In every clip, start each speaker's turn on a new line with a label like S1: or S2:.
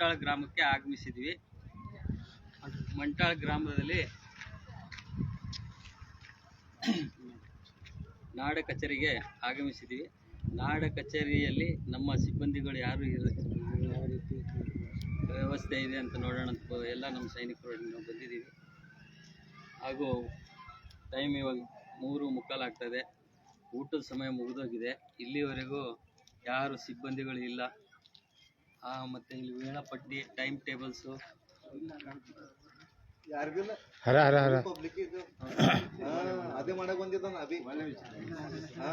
S1: ಮಂಟಾಳ ಗ್ರಾಮಕ್ಕೆ ಆಗಮಿಸಿದ್ವಿ. ಮಂಟಾಳ ಗ್ರಾಮದಲ್ಲಿ ನಾಡ ಕಚೇರಿಗೆ ಆಗಮಿಸಿದ್ವಿ. ನಾಡ ಕಚೇರಿಯಲ್ಲಿ ನಮ್ಮ ಸಿಬ್ಬಂದಿಗಳು ಯಾರು ಇರ, ವ್ಯವಸ್ಥೆ ಇದೆ ಅಂತ ನೋಡೋಣ ಅಂತ ಎಲ್ಲ ನಮ್ಮ ಸೈನಿಕರು ನಾವು ಬಂದಿದ್ದೀವಿ. ಹಾಗೂ ಟೈಮ್ ಇವಾಗ ಮೂರು ಮುಕ್ಕಾಲು ಆಗ್ತದೆ ಊಟದ ಸಮಯ ಮುಗಿದೋಗಿದೆ. ಇಲ್ಲಿವರೆಗೂ ಯಾರು ಸಿಬ್ಬಂದಿಗಳು ಇಲ್ಲ. ಮತ್ತೆ ಇಲ್ಲಿ ವೇಳಾಪಟ್ಟಿ ಟೈಮ್ ಟೇಬಲ್ಸು
S2: ಯಾರಿಗಿಲ್ಲ
S3: ಹರ ಹರ ಹರ.
S2: ಪಬ್ಲಿಕ್ ಅದೇ ಮಾಡಕ್ ಬಂದಿದ್ದಾನ ಅಭಿ. ಹಾ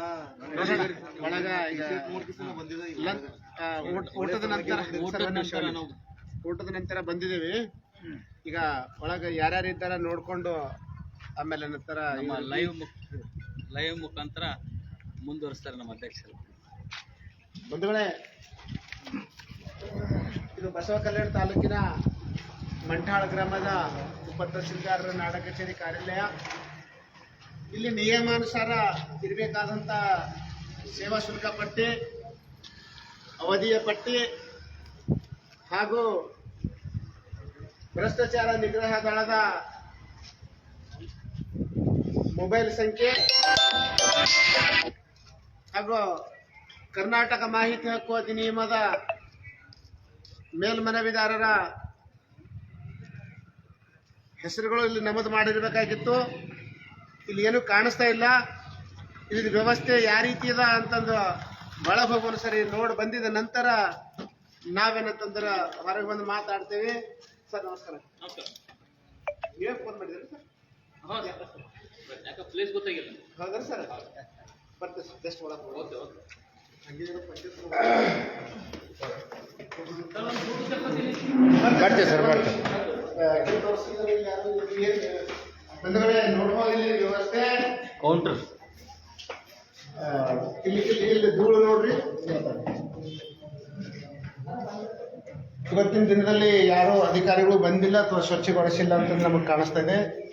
S4: ಒಳಗ ಊಟದ ನಂತರ
S1: ಊಟದ ನಂತರ ನಾವು
S4: ಊಟದ ನಂತರ ಬಂದಿದ್ದೀವಿ. ಈಗ ಒಳಗ ಯಾರ್ಯಾರು ಇದ್ದಾರ ನೋಡ್ಕೊಂಡು ಆಮೇಲೆ ನಂತರ
S1: ಲೈವ್ ಮುಖ ಲೈವ್ ಮುಖಾಂತರ ಮುಂದುವರಿಸ್ತಾರೆ ನಮ್ಮ ಅಧ್ಯಕ್ಷರು.
S4: ಬಂಧುಗಳೇ ಇದು ಬಸವ ಕಲ್ಯಾಣ ತಾಲೂಕಿನ ಮಂಠಾಳ ಗ್ರಾಮದ ಉಪ ತಹಸೀಲ್ದಾರರ ನಾಡ ಕಚೇರಿ ಕಾರ್ಯಾಲಯ. ಇಲ್ಲಿ ನಿಯಮಾನುಸಾರ ಇರಬೇಕಾದಂಥ ಸೇವಾ ಶುಲ್ಕ ಪಟ್ಟಿ, ಅವಧಿಯ ಪಟ್ಟಿ ಹಾಗೂ ಭ್ರಷ್ಟಾಚಾರ ನಿಗ್ರಹ ದಳದ ಮೊಬೈಲ್ ಸಂಖ್ಯೆ ಹಾಗೂ ಕರ್ನಾಟಕ ಮಾಹಿತಿ ಹಕ್ಕು ಅಧಿನಿಯಮದ ಮೇಲ್ಮನವಿದಾರರ ಹೆಸರುಗಳು ಇಲ್ಲಿ ನಮೂದು ಮಾಡಿರಬೇಕಾಗಿತ್ತು. ಇಲ್ಲಿ ಏನು ಕಾಣಿಸ್ತಾ ಇಲ್ಲ. ಇಲ್ಲಿ ವ್ಯವಸ್ಥೆ ಯಾವ ರೀತಿ ಅದ ಅಂತಂದು ಬಹಳ ಸರಿ ನೋಡಿ ಬಂದಿದ ನಂತರ ನಾವೇನಂತಂದ್ರೆ ಹೊರಗೆ ಬಂದು ಮಾತಾಡ್ತೇವೆ. ಸರ್ ನಮಸ್ಕಾರ. ನೀವೇ ಫೋನ್ ಮಾಡಿದ್ರಿ ಸರ್?
S1: ಪ್ಲೇಸ್ ಗೊತ್ತಾಗಿಲ್ಲ.
S4: ಹೌದ್ರಿ ಸರ್? ಬರ್ತೀವಿ ಸರ್ ಜಸ್ಟ್ ಒಳಗೆ
S1: ಓಕೆ ಓಕೆ.
S4: ಹಂಗಿದ್ರೆ
S3: ಬರ್ತೀವಿ ಸರ್
S4: ಇಲ್ಲಿ ವ್ಯವಸ್ಥೆ.
S1: ಕೌಂಟರ್
S4: ಇಲ್ಲಿ ಧೂಳು ನೋಡ್ರಿ. ಇವತ್ತಿನ ದಿನದಲ್ಲಿ ಯಾರು ಅಧಿಕಾರಿಗಳು ಬಂದಿಲ್ಲ ಅಥವಾ ಸ್ವಚ್ಛಗೊಳಿಸಿಲ್ಲ ಅಂತ ನಮಗೆ ಕಾಣಿಸ್ತಾ ಇದೆ.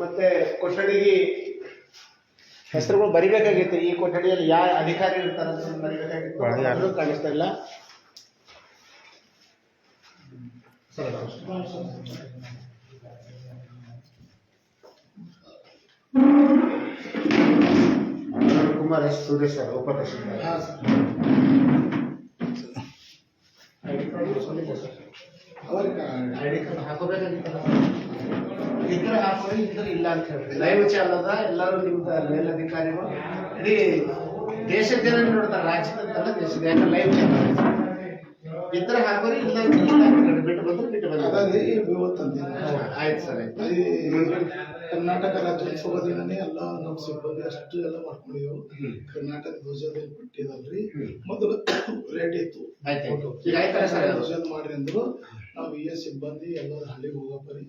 S4: ಮತ್ತೆ ಕೊಠಡಿಗೆ ಹೆಸರುಗಳು ಬರಿಬೇಕಾಗಿತ್ತು. ಈ ಕೊಠಡಿಯಲ್ಲಿ ಯಾವ ಅಧಿಕಾರಿ ಇರ್ತಾರೆ ಅಂತ ಬರಿಬೇಕಾಗಿತ್ತು. ಕಾಣಿಸ್ತಾ ಇಲ್ಲ. ಕುಮಾರ್ ಎಸ್ ಸೂರ್ಯ ಸರ್ ಉಪತಹಸೀಲ್ದಾರ್ ಐಡಿ ಕಾರ್ಡ್ ಹಾಕೋಬೇಕಾಗಿತ್ತಲ್ಲ. ಇದ್ರೆ ಹಾಕೋದು ಇದ್ರೆ ಇಲ್ಲ ಅಂತ ಹೇಳ್ತೀವಿ ಲೈವ್ ಚಾನಲ್ದ ಎಲ್ಲರೂ ನಿಮ್ದು ಮೇಲಧಿಕಾರಿಗಳು ಇಡೀ ದೇಶದ ನೋಡ್ತಾರೆ ರಾಜ್ಯದಂತಲ್ಲ ದೇಶದ ಯಾಕಂದ್ರೆ ಲೈವ್ ಚಾನಲ್ ಇದ್ರೆ ಹಾಕೋರಿ ಇಲ್ಲ ಬಿಟ್ಟು ಬಂದ್ರೆ ಬಿಟ್ಟು ಬಂದ್ರೆ. ಆಯ್ತು ಸರ್ ಆಯ್ತು.
S5: ಕರ್ನಾಟಕ ರಾಜ್ಯೋತ್ಸವ ದಿನನೇ ಎಲ್ಲ ನಮ್ಮ ಸಿಬ್ಬಂದಿ ಅಷ್ಟು ಎಲ್ಲ ಮಾಡ್ಕೊಂಡಿದ್ದೆವು ಕರ್ನಾಟಕ ಧ್ವಜದಲ್ಲಿ ಬಿಟ್ಟಿದಲ್ರಿ ಮೊದಲು ರೆಡಿ ಇತ್ತು? ಧ್ವಜದ ಮಾಡ್ರಿ ಅಂದ್ರು. ನಾವು ಈ ಸಿಬ್ಬಂದಿ ಎಲ್ಲ ಹಳ್ಳಿಗೆ ಹೋಗಪ್ಪರಿ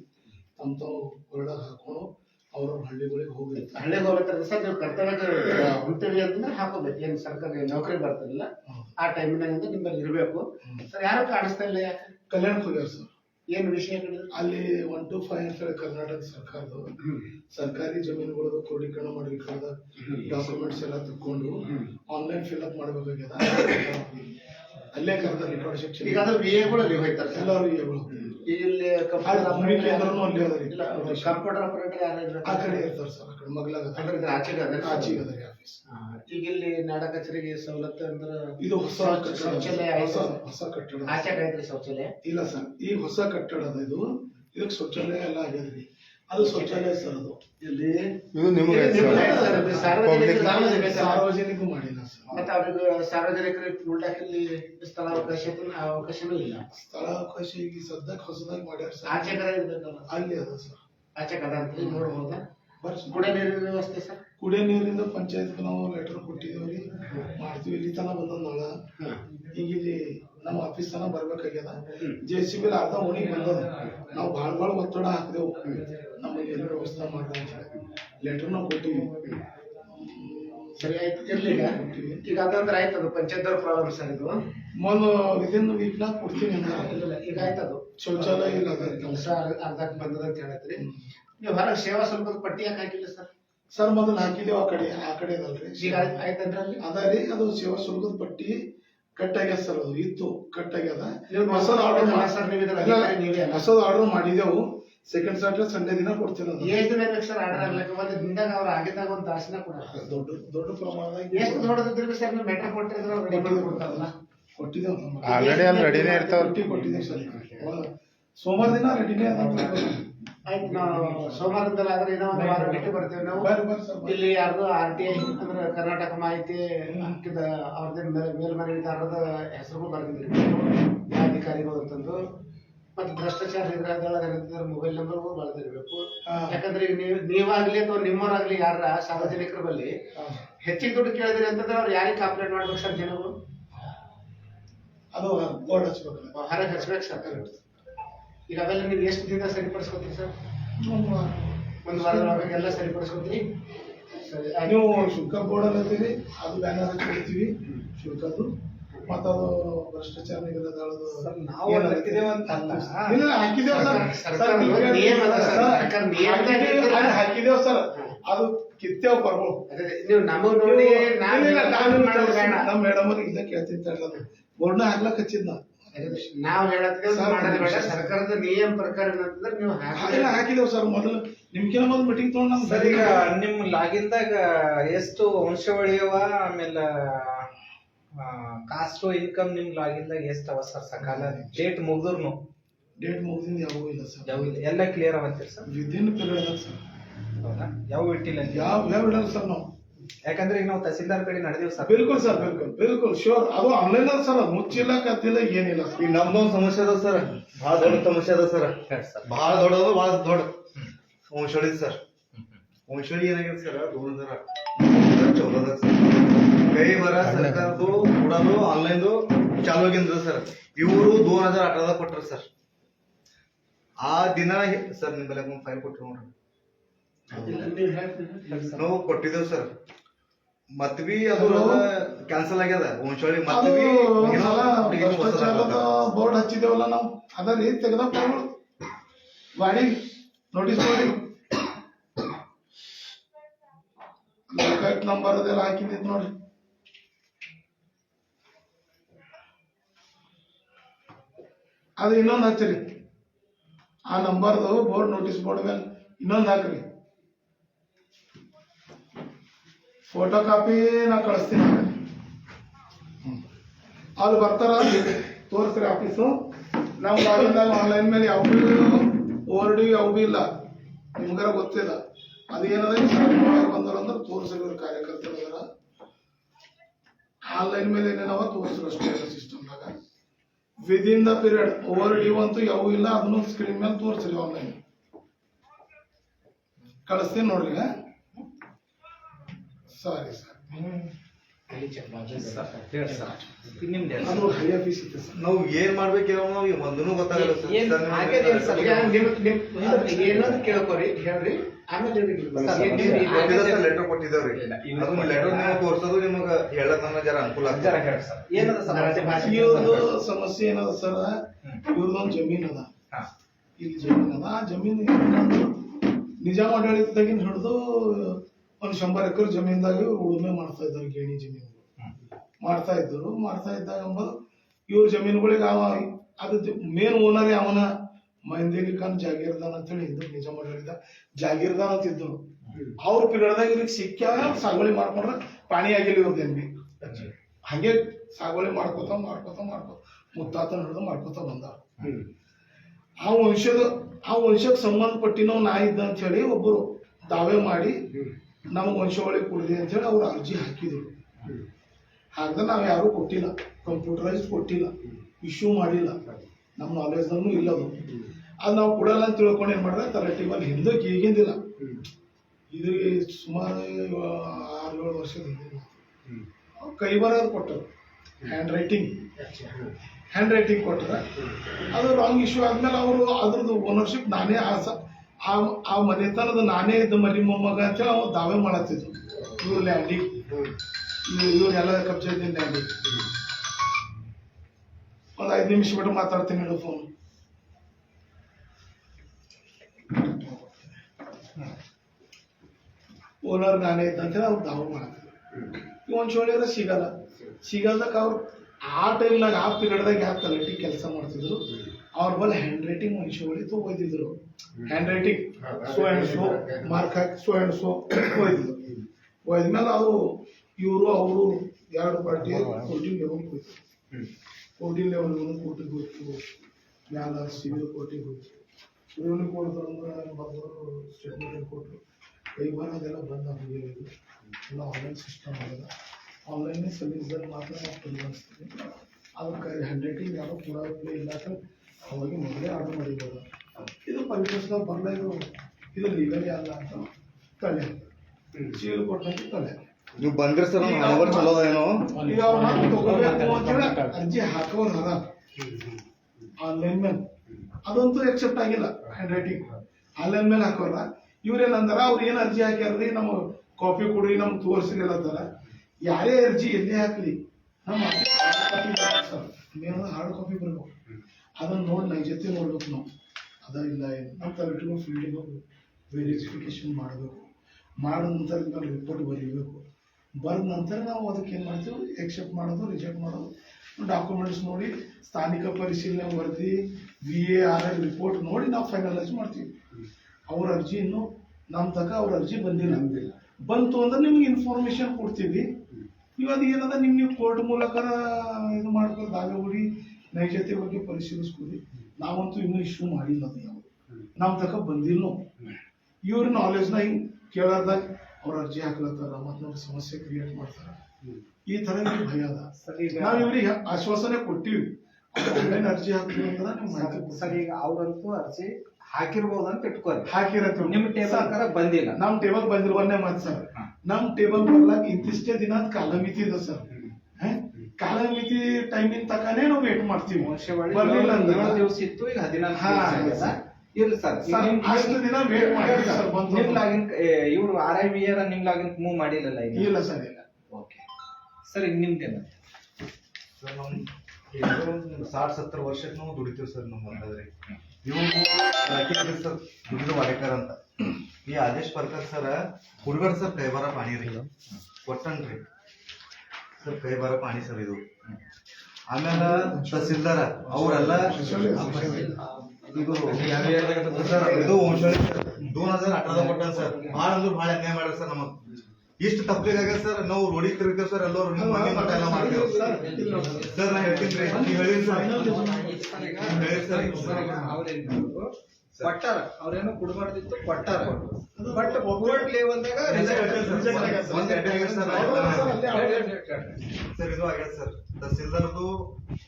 S5: ತಮ್ಮ ತಾವು ಹೊರಡಾಗ ಹಾಕೊಂಡು ಅವ್ರವ್ರ ಹಳ್ಳಿಗಳಿಗೆ ಹೋಗಿರ್ತಾರೆ.
S4: ಹಳ್ಳಿಗೆ ಹೋಗ್ಬೇಕಾದ್ರೆ ಸರ್ ನೀವು ಕರ್ತವ್ಯ ಹೊಂತೀವಿ ಅಂತಂದ್ರೆ ಹಾಕೋಬೇಕು. ಏನು ಸರ್ಕಾರಿ ನೌಕರಿ ಬರ್ತಿರಲಿಲ್ಲ ಆ ಟೈಮಿನಾಗ ನಿಮ್ಮಲ್ಲಿ ಇರಬೇಕು. ಸರ್ ಯಾರು ಕಾಣಿಸ್ತಾ ಇಲ್ಲ ಯಾಕೆ?
S5: ಕಲ್ಯಾಣ ಹೋಗ್ಯಾರ ಸರ್.
S4: ಏನು ವಿಷಯ
S5: ಅಲ್ಲಿ ಒನ್ ಟು ಫೈವ್ ಅಂತ ಹೇಳಿ ಕರ್ನಾಟಕ ಸರ್ಕಾರದ ಸರ್ಕಾರಿ ಜಮೀನುಗಳದು ಕ್ರೋಢೀಕರಣ ಮಾಡಬೇಕಾದ ಡಾಕ್ಯುಮೆಂಟ್ಸ್ ಎಲ್ಲ ತಕೊಂಡು ಆನ್ಲೈನ್ ಫಿಲ್ ಅಪ್ ಮಾಡ್ಬೇಕಾಗ್ಯದ. ಅಲ್ಲೇ ಕರೆದ ರೆಕಾರ್ಡ್ ಸೆಕ್ಷನ್
S4: ಈಗ ಅದು ವಿ ಎಗಳು
S5: ಎಲ್ಲರೂ ಏಗಳು
S4: ಇಲ್ಲಿ ಇಲ್ಲ ಕಂಪ್ಯೂಟರ್ ಆಪರೇಟರ್ ಯಾರು?
S5: ಆ ಕಡೆ ಇರ್ತಾರ ಸರ್ ಆ ಕಡೆ ಮಗ್ಲಾಗ
S4: ಅಂದ್ರೆ ಇದ್ರ ಆಚೆಗೆ ಅದ
S5: ಆಚೆಗೆ ಅದ ರೀ ಆಫೀಸ್
S4: ಈಗ ಇಲ್ಲಿ ನಾಡ ಕಚೇರಿಗೆ ಸವಲತ್ತು ಅಂದ್ರೆ
S5: ಇದು ಹೊಸ ಕಟ್ಟಡ.
S4: ಶೌಚಾಲಯ
S5: ಹೊಸ ಹೊಸ ಕಟ್ಟಡ.
S4: ಆಚೆ ಐತ್ರಿ ಶೌಚಾಲಯ?
S5: ಇಲ್ಲ ಸರ್ ಈ ಹೊಸ ಕಟ್ಟಡ ಅದ ಇದು ಇದಕ್ಕೆ ಶೌಚಾಲಯ ಎಲ್ಲ ಆಗಿದ್ರಿ ರೀ ಅದು ಶೌಚಾಲಯ ಸರ್ ಅದು.
S4: ಇಲ್ಲಿ
S3: ಇದು ನಿಮಗೆ
S4: ಸಾರ್ವಜನಿಕ ಸಾರ್ವಜನಿಕ
S5: ಸಾರ್ವಜನಿಕ ಮಾಡಿಲ್ಲ ಸರ್
S4: ಮತ್ತೆ ಅವ್ರಿಗೆ ಸಾರ್ವಜನಿಕರಿಗೆ ಕೂಡ್ಲಾಕ ಇಲ್ಲಿ ಸ್ಥಳಾವಕಾಶ ಅವಕಾಶನೂ ಇಲ್ಲ.
S5: ಸ್ಥಳಾವಕಾಶ ಈಗ ಸದ್ಯಕ್ಕೆ ಹೊಸದಾಗಿ ಮಾಡ್ಯಾರ ಸರ್.
S4: ಆಚೆ ಕಡೆ ಇರ್ಬೇಕಲ್ಲ
S5: ಅಲ್ಲಿ ಅದ ಸರ್.
S4: ಆಚೆ ಕಡೆ ಅಂತ ನೋಡ್ಬೋದಾ. ಕುಡಿಯ ನೀರಿನ ವ್ಯವಸ್ಥೆ ಸರ್?
S5: ಕುಡಿಯ ನೀರಿಂದ ಪಂಚಾಯತ್ಗೆ ನಾವು ಲೆಟರ್ ಕೊಟ್ಟಿದ್ದೀವಿ ಮಾಡ್ತೀವಿ. ಇಲ್ಲಿ ತನ ಬಂದ ಈಗ ಇಲ್ಲಿ ನಮ್ಮ ಆಫೀಸ್ ತನ ಬರ್ಬೇಕಾಗ್ಯದ. ಜೆ ಸಿ ಬಿ ಅರ್ಧ ಓಣಿಗೆ ಬಂದದ ನಾವು ಭಾಳ ಭಾಳ ಒತ್ತಡ ಹಾಕಿದೆವು. ನಮಗೆ ಎಲ್ಲ ವ್ಯವಸ್ಥೆ ಮಾಡ್ರಿ ಅಂತ ಹೇಳಿ. ಲೆಟರ್ ನಾವು ಕೊಟ್ಟಿವಿ.
S4: ಸರಿ ಆಯ್ತು ಇರ್ಲಿ ಈಗ ಈಗ ಅದಂದ್ರೆ ಆಯ್ತು ಅದು ಪಂಚಾಯತ್ ಪ್ರಾಬ್ಲಮ್ ಸರ್ ಇದು.
S5: ಮೊನ್ನೆ ವಿದಿನ್ ವೀಕ್ನಾಗ ಕೊಡ್ತೀನಿ ಅಂತ
S4: ಇಲ್ಲ, ಈಗ ಆಯ್ತು ಅದು.
S5: ಶೌಚಾಲಯ ಇಲ್ಲ
S4: ಕೆಲಸ ಅರ್ಧಕ್ಕೆ ಬಂದದ ಅಂತ ಹೇಳತ್ರಿ ನೀವು ಹೊರಗೆ ಸೇವಾ ಶುಲ್ಕದ ಪಟ್ಟಿ ಯಾಕೆ ಹಾಕಿಲ್ಲ ಸರ್
S5: ಸರ್ ಮೊದಲು ಹಾಕಿದೇವು ಆ ಕಡೆ ಆ ಕಡೆ ಅದಲ್ರಿ.
S4: ಈಗ ಆಯ್ತ್- ಆಯ್ತೇನ್ರಿ ಅಲ್ಲಿ?
S5: ಅದ ರೀ ಅದು ಸೇವಾ ಶುಲ್ಕದ ಪಟ್ಟಿ ಕಟ್ ಆಗ್ಯದ ಸರ್ ಅದು ಇತ್ತು ಕಟ್ ಆಗ್ಯದ. ಹೊಸದ ಆರ್ಡರ್
S4: ಅಲ್ಲ ಸರ್, ನೀವೇ
S5: ಹೊಸದ ಆರ್ಡರ್ ಮಾಡಿದೆವು ಸೆಕೆಂಡ್ ಸಾಟರ್ಡೆ ಸಂಡೇ ದಿನ ಕೊಡ್ತೀವಿ
S4: ಏಜ್ ದಿನ ಆರ್ಡರ್ ಆಗ್ಲಿಕ್ಕೆ ಒಂದು ದಿನದಾಗ ಅವ್ರು ಆಗಿದ್ದಾಗ ಒಂದು ತಾಸಿನ ಕೂಡ
S5: ದೊಡ್ಡ ದೊಡ್ಡ ಪ್ರಮಾಣದಾಗ
S4: ಎಷ್ಟು ದೊಡ್ಡದಿದ್ರು ಸರ್ ನೀವು ಮೆಟ್ರೋ ಕೊಟ್ಟಿದ್ರೆ ರೆಡಿ ಮಾಡಿ ಕೊಡ್ತಾರಲ್ಲ.
S5: ಕೊಟ್ಟಿದ್ದೇವೆ
S3: ಆಲ್ರೆಡಿ ಅಲ್ಲಿ ರೆಡಿನೇ ಇರ್ತಾವ
S5: ಪಟ್ಟಿ ಕೊಟ್ಟಿದ್ದೇವೆ ಸರ್ ಸೋಮವಾರ ದಿನ ರೆಡಿನೇ
S4: ಆಯ್ತು ನಾವು ಸೋಮವಾರದಲ್ಲಿ ಆದ್ರೆ ಏನೋ ಒಂದು ವಾರ ಬಿಟ್ಟು ಬರ್ತೀವಿ ನಾವು. ಇಲ್ಲಿ ಯಾರ್ದು ಆರ್ ಟಿ ಐ ಅಂದ್ರೆ ಕರ್ನಾಟಕ ಮಾಹಿತಿ ಹಾಕಿದ ಅವ್ರದ್ದು ಮೇಲ್ಮನವಿದಾರರ ಹೆಸರು ಬರೆದಿದ್ರಿ ಯಾವ ಅಧಿಕಾರಿಗಳು ಅಂತಂದು ಮತ್ತೆ ಭ್ರಷ್ಟಾಚಾರ ನಿಗ್ರಹದೊಳಗೆ ಮೊಬೈಲ್ ನಂಬರ್ ಬರೆದಿರ್ಬೇಕು ಯಾಕಂದ್ರೆ ಈಗ ನೀವು ನೀವಾಗ್ಲಿ ಅಥವಾ ನಿಮ್ಮವರಾಗ್ಲಿ ಯಾರ ಸಾರ್ವಜನಿಕರ
S5: ಬಳಿ.
S4: ಹೆಚ್ಚಿಗೆ ದುಡ್ಡು ಕೇಳಿದ್ರಿ ಅಂತಂದ್ರೆ ಅವ್ರು ಯಾರಿಗೆ ಕಂಪ್ಲೇಂಟ್ ಮಾಡ್ಬೇಕು ಸರ್ ಜನಗಳು
S5: ಅದು ಬೋರ್ಡ್ ಹಚ್ಬೇಕು
S4: ಹೊರಗೆ ಹಚ್ಬೇಕು ಸರ್. ಈಗ ಅವೆಲ್ಲ ನೀವು ಎಷ್ಟು ದಿನ ಸರಿಪಡಿಸ್ಕೊತೀರಿ ಸರ್?
S5: ಒಂದು ವಾರ.
S4: ಒಂದು ವಾರದೊಳಗೆ ಎಲ್ಲ ಸರಿಪಡಿಸ್ಕೊತೀರಿ? ಸರಿ.
S5: ನೀವು ಶುಲ್ಕ ಬೋರ್ಡ್ ಅಲ್ಲಿ ಅದು ಬ್ಯಾನರ್ ಹಚ್ಕೊಳ್ತೀವಿ ಶುಲ್ಕದ್ದು ಮತ್ತ ಅದು ಭ್ರಷ್ಟಾಚಾರ ನಿಗ್ರಹ ದಳದ್ದು
S2: ನಾವು ಅಲ್ಲಿ ಅಂತ ಅಲ್ಲ.
S5: ಇಲ್ಲ ಸರ್. ಹಾಕಿದೇವ್ ಸರ್ ಅದು ಕಿತ್ತೇವ್ ಬರ್ಬೋದು.
S4: ನೀವು ನಮಗ್ ನೋಡಿ ನಾನು
S5: ಇಲ್ಲ, ಇಲ್ಲ, ನಾನು
S4: ಮಾಡೋದು ಬೇಡ
S5: ನಮ್ಮ ಮೇಡಮ್ ಅವ್ರಿಗೆ ಇಲ್ಲೇ ಬೋರ್ಡ್ನ ಹಾಕ್ಲಕ್
S4: ನಾವು. ಸರ್ಕಾರದ ನಿಯಮ ಪ್ರಕಾರ ಏನಂತಂದ್ರೆ ನೀವು
S5: ಹಾಕಿದೇವ್ ಸರ್. ಮೊದಲು ಮೀಟಿಂಗ್ ತಗೊಂಡ್ ನಮ್
S6: ಸರ್ ಈಗ ನಿಮ್ ಲಾಗಿನ್ದಾಗ ಎಷ್ಟು ವಂಶವಳಿಯವ? ಆಮೇಲೆ ಕಾಸ್ಟ್ ಇನ್ಕಮ್ ನಿಮ್ ಲಾಗಿನ್ದಾಗ ಎಷ್ಟು ಅವ ಸರ್ ಸಕಾಲ? ಡೇಟ್ ಮುಗಿದ್ರು
S5: ಡೇಟ್ ಮುಗಿದಿಂದ ಯಾವೂ ಇಲ್ಲ ಸರ್
S6: ಯಾವ ಎಲ್ಲ ಕ್ಲಿಯರ್ ಆಗುತ್ತೆ ಸರ್
S5: ವಿದಿನ್ ಪೀರಿಯಡ್ ಸರ್
S6: ಹೌದಾ? ಯಾವ ಇಟ್ಟಿಲ್ಲ
S5: ಯಾವ ಯಾವ ಇಡಲ್ಲ ಸರ್ ನಾವು.
S6: ಯಾಕಂದ್ರೆ ಈಗ ನಾವು ತಹಸೀಲ್ದಾರ್ ಕಡೆ ನಡೆದೇವು ಸರ್
S5: ಬಿಲ್ಕುಲ್ ಸರ್ ಬಿಲ್ಕುಲ್ ಬಿಲ್ಕುಲ್ ಶೋರ್ ಅದು ಆನ್ಲೈನ್ ಅದ ಸರ್ ಮುಚ್ಚಿಲ್ಲ ಕತ್ತಿಲ್ಲ ಏನಿಲ್ಲ ಸರ್
S2: ಈಗ ನಮ್ದೊಂದು ಸಮಸ್ಯೆ ಅದ ಸರ್ ಬಹಳ ದೊಡ್ಡ ಸಮಸ್ಯೆ ಅದ ಸರ್
S6: ಹೇಳಿ ಸರ್
S2: ಬಹಳ ದೊಡ್ಡದು ಬಹಳ ದೊಡ್ಡ. ವಂಶೋಳಿ ಸರ್ ವಂಶೋಳಿ ಏನಾಗಿದೆ ಸರ್ ದೋನ್ ಹಜಾರ ಚೌದದ ಸರ್ ಬರ ಸರ್ಕಾರದ್ದು ಕೊಡೋದು ಆನ್ಲೈನ್ದು ಚಾಲು ಆಗಿಂದ ಸರ್ ಇವರು ದೋನ್ ಹಜಾರ್ ಅಠರದ ಕೊಟ್ರ ಸರ್ ಆ ದಿನ ಸರ್ ನಿಮ್ಮಲ್ಲಿ ಒಂದು ಫೈಲ್ ಕೊಟ್ರು ನೋಡ್ರಿ. ನಾವು ಕೊಟ್ಟಿದ್ದೇವ್ ಸರ್ ಮತ್ ಬಿ ಅದು ಕ್ಯಾನ್ಸಲ್ ಆಗ್ಯದ. ವಂಶೋಳಿ ಮತ್
S5: ಬೋರ್ಡ್ ಹಚ್ಚಿದೇವಲ್ಲ ನಾವು. ಅದ ರೀ ತೆಗೆದ ವಾಣಿ ನೋಟಿಸ್ ಮಾಡಿ ಲೋಕಾಯುಕ್ತ ನಂಬರ್ ಅದೆಲ್ಲ ಹಾಕಿದ್ದಿತ್ತು ನೋಡ್ರಿ. ಅದು ಇನ್ನೊಂದು ಹಚ್ಚಿರಿ ಆ ನಂಬರ್ದು ಬೋರ್ಡ್ ನೋಟಿಸ್ ಬೋರ್ಡ್ ಮೇಲೆ ಇನ್ನೊಂದು ಹಾಕ್ರಿ. ಫೋಟೋ ಕಾಪಿ ನಾ ಕಳಿಸ್ತೀನಿ. ಅಲ್ಲಿ ಬರ್ತಾರ, ತೋರಿಸ್ರಿ ಆಫೀಸು ನಾವು ಮಾಡಿದಾಗ ಆನ್ಲೈನ್ ಮೇಲೆ ಯಾವ ಓರ್ಡಿ ಯಾವ ಬಿ ಇಲ್ಲ. ನಿಮ್ಗಾರ ಗೊತ್ತಿಲ್ಲ. ಅದೇನದ ಬಂದ್ರ ಅಂದ್ರೆ ತೋರಿಸ್ರಿ ಕಾರ್ಯಕರ್ತರು ಆನ್ಲೈನ್ ಮೇಲೆ ಏನೇನವ ತೋರಿಸ್ರಿ ಅಷ್ಟೇ within the period overdue ಅಂತೂ ಯಾವ ಇಲ್ಲ, ಅದನ್ನು ಸ್ಕ್ರೀನ್ ಮೇಲೆ ತೋರಿಸ್ರಿ ಆನ್ಲೈನ್ ಕಳಿಸ್ತೀನಿ ನೋಡ್ರಿ ಸಾರಿ, ಸರ್.
S2: ನಾವು ಏನ್ ಮಾಡ್ಬೇಕೇನೋ ನಾವು ಒಂದೂ ಗೊತ್ತಾಗಲ್ಲ
S4: ಆಮೇಲೆ
S2: ಲೆಟರ್ ಕೊಟ್ಟಿದ್ದೇವ್ರಿ ಅದು ಲೆಟರ್ ನೀವು ತೋರ್ಸೋದು ನಿಮಗ ಜರ ಅನುಕೂಲ
S6: ಏನದ ಸರ್
S5: ಸಮಸ್ಯೆ ಏನದ ಸರ್ ಇವ್ರದೊಂದು ಜಮೀನ್ ಅದ. ಇಲ್ಲಿ ಜಮೀನ್ ಅದ ಆ ಜಮೀನ್ ನಿಜಾಮ್ ಆಡಳಿತದಾಗಿನ ಹಿಡಿದು ಒಂದ್ ಶಂಬರ್ ಎಕರೆ ಜಮೀನ್ದಾಗ ಇವ್ರು ಉಳುಮೆ ಮಾಡ್ತಾ ಇದ್ದಾರೆ ಗೇಣಿ ಜಮೀನು ಮಾಡ್ತಾ ಇದ್ದರು ಮಾಡ್ತಾ ಇದ್ದಾಗ ಎಂಬುದು ಇವ್ರ ಜಮೀನುಗಳಿಗೆ ಅವ ಅದು ಮೇನ್ ಓನರ್ ಅವನ ಮಹಂದೇಲಿ ಖಾನ್ ಜಾಗೀರ್ದಾನ್ ಅಂತೇಳಿ ಇದ್ರು ನಿಜಾಮ್ ಹೇಳಿದ ಜಾಗೀರ್ದಾನ್ ಅಂತ ಇದ್ದರು ಅವ್ರ ಪಿರಿಯಡ್ದಾಗ ಇವ್ರಿಗೆ ಸಿಕ್ಕ ಸಾಗುವಳಿ ಮಾಡ್ಕೊಂಡ್ರೆ ಪಾಣಿ ಆಗಿಲ್ಲ ಇವ್ರದ್ದೇನ್ ಬಿ ಹಂಗೆ ಸಾಗುವಳಿ ಮಾಡ್ಕೋತ ಮಾಡ್ಕೋತ ಮಾಡ್ಕೋತ ಮುತ್ತಾತನ ಹಿಡಿದು ಮಾಡ್ಕೋತ ಬಂದ. ಆ ವಂಶದ ಆ ವಂಶಕ್ಕೆ ಸಂಬಂಧಪಟ್ಟಿನವ್ ನಾ ಇದ್ದ ಅಂತ ಹೇಳಿ ಒಬ್ಬರು ದಾವೆ ಮಾಡಿ ನಮ್ಮ ವಂಶಾವಳಿ ಕೊಡಿದೆ ಅಂತ ಹೇಳಿ ಅವ್ರು ಅರ್ಜಿ ಹಾಕಿದ್ರು. ಹಾಗೆ ನಾವು ಯಾರು ಕೊಟ್ಟಿಲ್ಲ ಕಂಪ್ಯೂಟರೈಸ್ ಕೊಟ್ಟಿಲ್ಲ ಇಶ್ಯೂ ಮಾಡಿಲ್ಲ. ನಮ್ಮ ನಾಲೆಜ್ನೂ ಇಲ್ಲ ಅದು. ಅದು ನಾವು ಕೊಡಲ್ಲ ಅಂತ ತಿಳ್ಕೊಂಡು ಏನು ಮಾಡಿದ್ರೆ ತಲಾಟಿ ಮೇಲೆ ಹಿಂದಕ್ಕೆ ಈಗಿಂದಿಲ್ಲ ಇದು ಸುಮಾರು ಆರು ಏಳು ವರ್ಷದ ಕೈ ಬರೋದು ಕೊಟ್ಟರು. ಹ್ಯಾಂಡ್ ರೈಟಿಂಗ್ ಹ್ಯಾಂಡ್ ರೈಟಿಂಗ್ ಕೊಟ್ಟರೆ. ಅದು ರಾಂಗ್ ಇಶ್ಯೂ ಆದ್ಮೇಲೆ ಅವರು ಅದ್ರದ್ದು ಓನರ್ಶಿಪ್ ನಾನೇ ಆ ಸ- ಆ ಆ ಮನೆತನದ ನಾನೇ ಇದ್ದ ಮರಿ ಮೊಮ್ಮಗ ಅಂತೇಳಿ ಅವ್ರು ದಾವೆ ಮಾಡತ್ತಿದ್ರು ಇವ್ರ ಲ್ಯಾಂಡಿ. ಇವ್ರೆಲ್ಲ ಕಬ್ಜೆ ಇದ್ದೀನಿ ಲ್ಯಾಂಡಿ. ಒಂದು ಐದು ನಿಮಿಷ ಬಿಟ್ಟು ಮಾತಾಡ್ತೀನಿ ಹೇಳು ಫೋನ್ ಓನರ್ ನಾನೇ ಇದ್ದಂತೆ ಅವ್ರು ದಾವೆ ಮಾಡ್ತಾರೆ ಈ ವಂಶೋಳಿಯರ ಸಿಗಲ್ಲ. ಸಿಗಲ್ದಾಗ ಅವ್ರು ಆ ಟೈಮ್ನಾಗ ಆ ಪೀರಿಯಡ್ದಾಗ ಯಾವ ಕಲೆಕ್ಟಿ ಕೆಲಸ ಮಾಡ್ತಿದ್ರು? ಅವ್ರ ಬಲ್ ಹ್ಯಾಂಡ್ ರೈಟಿಂಗ್ ವಂಶೋಳಿ ಓದಿದ್ರು handwriting so and so mark hockey so and so ಓದಿದ್ರು ಓದಿದ್ಮೇಲೆ ಅವರು ಇವರು ಅವರು ಎರಡು ಪಾರ್ಟಿ ಕೋಟಿ ಲೆವೆಲ್ ಹೋಯ್ತು ಕೋಟಿ ಲೆವೆಲ್ ಕೋರ್ಟಿಗೆ ಹೋಯ್ತು ಮ್ಯಾಲ ಸಿವಿಲ್ ಕೋರ್ಟಿಗೆ ಹೋಯ್ತು ಸಿವಿಲ್ ಕೋರ್ಟ್ ಅಂದ್ರೆ ಬಂದರು ಸ್ಟೇಟ್ಮೆಂಟ್ ಕೊಟ್ಟರು ಕೈ ಬಾರ ಅದೆಲ್ಲ ಬಂದ್ ಎಲ್ಲ ಆನ್ಲೈನ್ ಸಿಸ್ಟಮ್ ಆಗಲ್ಲ ಆನ್ಲೈನ್ ಸರ್ವಿಸ್ದಲ್ಲಿ ಮಾತ್ರ ನಾವು ಪರಿಗಣಿಸ್ತೀವಿ ಅದಕ್ಕೆ ಹ್ಯಾಂಡ್ ರೈಟಿಂಗ್ ಯಾರೋ ಕೂಡ ಇಲ್ಲ ಅಂತ ಅವಾಗ ಮೊದಲೇ ಆರ್ಡರ್ ಮಾಡಿರೋದು ಇದು ಪರಿಕಲ್ಪನೆ ಬಂದ ಇದು ಇದು ಲೀಗಲಿ ಅಲ್ಲ ಅಂತ ತಲೆ. ಸೀಲ್ ಕೊಟ್ಟಂತೆ ತಲೆ.
S2: ನೀವು ಬಂದ್ರೆ ಸರ್ ನಂಬರ್ ಚಲೋ ಅದೇನೋ
S5: ಈಗ ಅವ್ರು ಮತ್ತೆ ತಗೋಬೇಕು ಅಂತೇಳಿ ಅರ್ಜಿ ಹಾಕೋರ್ ಅದ ಆನ್ಲೈನ್ ಮೇಲೆ ಅದಂತೂ ಎಕ್ಸೆಪ್ಟ್ ಆಗಿಲ್ಲ. ಹ್ಯಾಂಡ್ ರೈಟಿಂಗ್ ಆನ್ಲೈನ್ ಮೇಲೆ ಹಾಕೋಲ್ಲ ಇವ್ರೇನಂದಾರ? ಅವ್ರು ಏನು ಅರ್ಜಿ ಹಾಕ್ಯಾರ್ರಿ? ನಮ್ಮ ಕಾಪಿ ಕೊಡ್ರಿ ನಮ್ಗೆ ತೋರಿಸ್ರಿ ಅಲ್ಲತ್ತಾರ ಯಾರೇ ಅರ್ಜಿ ಎಲ್ಲೇ ಹಾಕ್ಲಿ? ನಮ್ಮ ಹಾರ್ಡ್ ಕಾಪಿ ಬರ್ಬೇಕು. ಅದನ್ನ ನೋಡಿ ನೈಜತೆ ನೋಡ್ಬೇಕು ನಾವು. ಅದ ಇಲ್ಲ ಏನು ನಮ್ಮ ತಲೆಟಿಗೂ ಫೀಲ್ಡಿಗೂ ವೆರಿಫಿಕೇಶನ್ ಮಾಡಬೇಕು. ಮಾಡಿದ ನಂತರ ನಾವು ರಿಪೋರ್ಟ್ ಬರೀಬೇಕು. ಬರೆದ ನಂತರ ನಾವು ಅದಕ್ಕೆ ಏನು ಮಾಡ್ತೀವಿ? ಎಕ್ಸೆಪ್ಟ್ ಮಾಡೋದು ರಿಜೆಕ್ಟ್ ಮಾಡೋದು. ಡಾಕ್ಯುಮೆಂಟ್ಸ್ ನೋಡಿ ಸ್ಥಾನಿಕ ಪರಿಶೀಲನೆ ವರದಿ V A R L report ನೋಡಿ ನಾವು ಫೈನಲೈಸ್ ಮಾಡ್ತೀವಿ. ಅವ್ರ ಅರ್ಜಿ ಇನ್ನು ನಮ್ಮ ತಕ ಅವ್ರ ಅರ್ಜಿ ಬಂದಿಲ್ಲ. ಬಂತು ಅಂದ್ರೆ ನಿಮ್ಗೆ ಇನ್ಫಾರ್ಮೇಶನ್ ಕೊಡ್ತೀವಿ. ನೀವು ಅದು ಏನದ ನಿಮ್ ನೀವು ಕೋರ್ಟ್ ಮೂಲಕ ಇದು ಮಾಡ್ಕೊಂಡು ದಾವೆ ಹೂಡಿ ನೈಜತೆ ಬಗ್ಗೆ ಪರಿಶೀಲಿಸ್ಬೋದು ನಾವಂತೂ ಇನ್ನೂ ಇಶ್ಯೂ ಮಾಡಿಲ್ಲ ಅದು ಯಾವುದು. ನಮ್ಮ ತಕ ಬಂದಿಲ್ಲ ಇವ್ರ ನಾಲೆಜ್ನ ಹಿಂಗೆ ಕೇಳಾರ್ದಾಗ ಅವ್ರ ಅರ್ಜಿ ಹಾಕ್ಲತ್ತಾರ ಮತ್ತೆ ನಮ್ಗೆ ಸಮಸ್ಯೆ ಕ್ರಿಯೇಟ್ ಮಾಡ್ತಾರ. ಈ ತರ ಇವ್ರಿಗೆ ಭಯ ಅದ. ನಾವು ಇವ್ರಿಗೆ ಆಶ್ವಾಸನೆ ಕೊಟ್ಟಿವಿ. ಆನ್ಲೈನ್ ಅರ್ಜಿ ಹಾಕ್ತೀವಿ ಅಂದ್ರೆ ನೀವು ಮಾಹಿತಿ
S6: ಸರ್- ಈಗ ಅವ್ರಂತೂ ಅರ್ಜಿ ಹಾಕಿರ್ಬೋದು ಅಂತ ಇಟ್ಕೋರಿ.
S5: ಹಾಕಿರತ್ತೀವಿ
S6: ನಿಮ್ಮ ಟೇಬಲ್ ಬಂದಿಲ್ಲ.
S5: ನಮ್ಮ ಟೇಬಲ್ ಬಂದಿರುವನ್ನೇ ಮಾತು ಸರ್.
S6: ನಮ್ಮ
S5: ನಮ್ ಟೇಬಲ್ ಬರ್ಲಾಕ ಇಂತಿಷ್ಟೇ ದಿನ ಕಾಲಮಿತಿ ಇದೆ ಸರ್. ಹ? ಕಾಲಮಿತಿ ಟೈಮಿನ ತಕನೇ ನಾವು ವೇಟ್ ಮಾಡ್ತೀವಿ. ಬರ್ಲಿಲ್ಲ
S6: ಏಳು ದಿವಸ ಇತ್ತು ಈಗ ಹದಿನಾಲ್ಕು. ಇರ್ಲಿ ಸರ್.
S5: ಅಷ್ಟು ದಿನ ವೇಟ್ ಮಾಡ್ತೀವಿ ಸರ್ ಬಂದು
S6: ನಿಮ್ ಲಾಗಿನ್ ಇವ್ರು ಆರ್ ಐ ಬಿ ಆರ್ ನಿಮ್ ಲಾಗಿನ್ ಮೂವ್ ಮಾಡಿಲ್ಲಲ್ಲ ಈಗ
S5: ಇಲ್ಲ ಸರ್ ಇಲ್ಲ.
S6: ಓಕೆ ಸರ್ ಈಗ
S2: ಸರ್ ನಾವು ಸತ್ತರ ವರ್ಷಕ್ಕೆ ನಾವು ದುಡಿತೀವಿ ಸರ್ ನಮ್ಮ ಹೊಲದಲ್ಲಿ ಇವ್ರು ಸರ್ ದುಡಿದು ವಾಡೇಕರ್ ಅಂತ. ಈ ಆದೇಶ್ ಪರ್ಕರ್ ಸರ್ ಹುಡುಗರ್ ಸರ್ ಫ್ಲೇವರ್ ಬರ ಪಾಣಿ ರೀ ಕೊಟ್ಟನ್ರಿ ಸರ್, ಕೈ ಬರ ಪಾಣಿ ಸರ್ ಇದು. ಆಮೇಲೆ ತಹಸೀಲ್ದಾರ ಅವರೆಲ್ಲ ಇದು ಇದು ದೋನ್ ಹಜಾರ್ ಅಠರದ ಕೊಟ್ಟಾರ ಸರ್. ಭಾಳ ಅಂದ್ರೆ ಭಾಳ ಅನ್ಯಾಯ ಮಾಡ್ಯಾರ ಸರ್ ನಮಗ್. ಇಷ್ಟು ತಪ್ಪಿಗಾಗ ಸರ್, ನಾವು ರೋಡಿ ತಿರುಗ್ತೇವೆ ಸರ್, ಎಲ್ಲರೂ ನಿಮ್ಮ ಮನೆ ಎಲ್ಲ ಮಾಡ್ತೇವೆ. ಸರ್, ನಾ ಹೇಳ್ತೀನಿ ರೀ, ನೀವು ಹೇಳಿ ಸರ್. ಹೇಳಿರಿ ಸರ್.
S6: ಕೊಟ್ಟಾರ ಅವ್ರೇನು ಕೊಡಬಾರ್ದಿತ್ತು ಕೊಟ್ಟಾರ ಬಟ್ ಲೆವೆಲ್ದಾಗ
S2: ಆಗ್ಯದ ಸರ್ ಸರ್ ಇದು ಆಗ್ಯದ ಸರ್ ತಹಸೀಲ್ದಾರ್ದು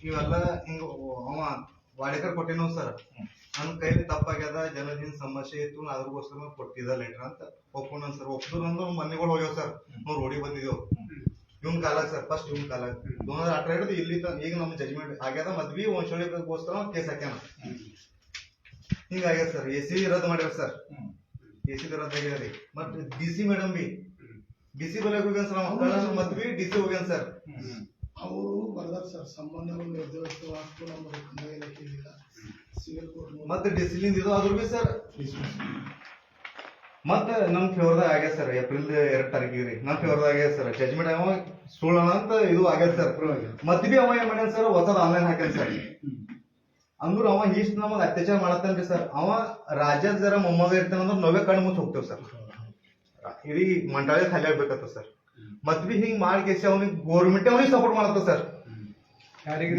S2: ಇವೆಲ್ಲ ಹಿಂಗ ಅವ ವಾಡಿಕರ್ ಕೊಟ್ಟಿನೋ ಸರ್ ನನ್ ಕೈಲಿ ತಪ್ಪಾಗ್ಯದ ಜನದಿಂದ ಸಮಸ್ಯೆ ಇತ್ತು ಅದ್ರಗೋಸ್ಕರ ಕೊಟ್ಟಿದ್ದ ಲೆಟರ್ ಅಂತ ಒಪ್ಕೊಂಡ್ ಸರ್ ಒಪ್ಪಿದ್ರು ಅಂದ್ರೆ ಮನೆಗಳು ಹೋಗ್ಯಾವ ಸರ್ ನಾವು ರೋಡಿ ಬಂದಿದ್ದೇವು ಇವ್ನ ಕಾಲ ಸರ್ ಫಸ್ಟ್ ಇವನ್ ಕಾಲ. ದೋನ್ ಹಿಡಿದು ಇಲ್ಲಿ ಈಗ ನಮ್ ಜಜ್ಮೆಂಟ್ ಆಗ್ಯದ ಮದ್ವಿ ಒಂದ್ ಶೋಳಿಗೋಸ್ಕರ ಕೇಸ್ ಹಾಕ್ಯಾನ. ಹಿಂಗ ಆಗ್ಯದ ಸರ್ ಎ ಸಿ ರದ್ದು ಮಾಡ್ಯಾರ ಸರ್. ಎ ಸಿ ರದ್ದು ಆಗ್ಯಾರಿ ರೀ. ಮತ್ D C madam B D C ಬಲ್ಯಾಗ ಹೋಗ್ಯಾನ ಸರ್ ಅವ ಮದ್ವಿ ಡಿ ಸಿ ಹೋಗ್ಯಾನ ಸರ್.
S5: ಅವರು ಬರ್ದಾರ ಸರ್ ಸಂಬಂಧಗಳು ನಿರ್ದೇಶಕವಾಗ್ತು ನಮ್ಮ ಕಂದಾಯ ಇಲಾಖೆ ಇಲ್ಲ ಸಿವಿಲ್ ಕೋರ್ಟ್
S2: ಮತ್ತೆ ಡಿಸಿಲಿಂದ ಇದು ಆದ್ರೂ ಬಿ ಸರ್. ಮತ್ತೆ ನಮ್ ಫೇವರ್ದಾಗ ಆಗ್ಯದ ಸರ್ ಏಪ್ರಿಲ್ ಎರಡ್ ತಾರೀಕಿಗೆ ರೀ. ನಮ್ ಫೇವರ್ದಾಗ ಆಗ್ಯದ ಸರ್ ಜಜ್ಮೆಂಟ್ ಅವ ಸುಳ್ಳ ಅಂತ ಇದು ಆಗ್ಯದ ಸರ್. ಮತ್ತೆ ಬಿ ಅವ ಏನ್ ಮಾಡ್ಯಾನ ಸರ್ ಹೊಸದ ಆನ್ಲೈನ್ ಹಾಕ್ಯಾನ ಸರ್. ಅಂದ್ರ ಅವ ಇಷ್ಟ ನಮಗ್ ಅತ್ಯಾಚಾರ ಮಾಡತ್ತನ್ರಿ ಸರ್. ಅವ ರಾಜ್ಯದ ಜರ ಮೊಮ್ಮಗ ಇರ್ತಾನಂದ್ರ ನಾವೇ ಕಣ್ ಮುಚ್ಚ ಹೋಗ್ತೇವ್ ಸರ್. ಇಡೀ ಮಂಡಾಳೆ ಖಾಲಿ ಆಗ್ಬೇಕತ್ತ ಸರ್. ಮತ್ ಬಿ ಹಿಂಗ್ ಮಾಡಿ ಕೇಸಿ ಅವನಿಗೆ ಗೋರ್ಮೆಂಟ್ ಅವನಿಗೆ ಸಪೋರ್ಟ್ ಮಾಡತ್ತ ಸರ್.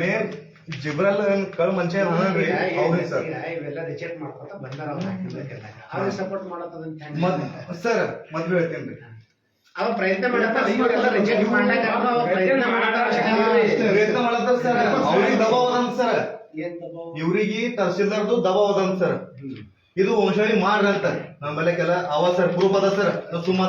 S2: ಮೇನ್ ಜಿಬ್ರಲ್ ಕಳ್ ಮನುಷ್ಯ ಅವ್ರಿ ಸರ್ ಮತ್ ಸರ್ ಮದ್ವೆ ಹೇಳ್ತೇನ್ರಿ
S4: ಅವ ಪ್ರಯತ್ನ ಪ್ರಯತ್ನ ಮಾಡತ್ತಾರ.
S2: ಸರ್. ಅವ್ರಿಗೆ ದಬಾವ್ ಸರ್? ಇವ್ರಿಗೆ ತಹಸೀಲ್ದಾರ್ದು ದಬಾವ್ ಹೋದಂತ ಸರ್. ಇದು ವಂಶಾವಳಿ ಮಾಡ್ರಿ ಅಂತ. ನಮ್ಮಲ್ಲಕ್ಕೆಲ್ಲ ಅವ ಸರ್ ಪ್ರೂಫ್ ಅದ ಸರ್. ನಾವು ಸುಮ್ಮ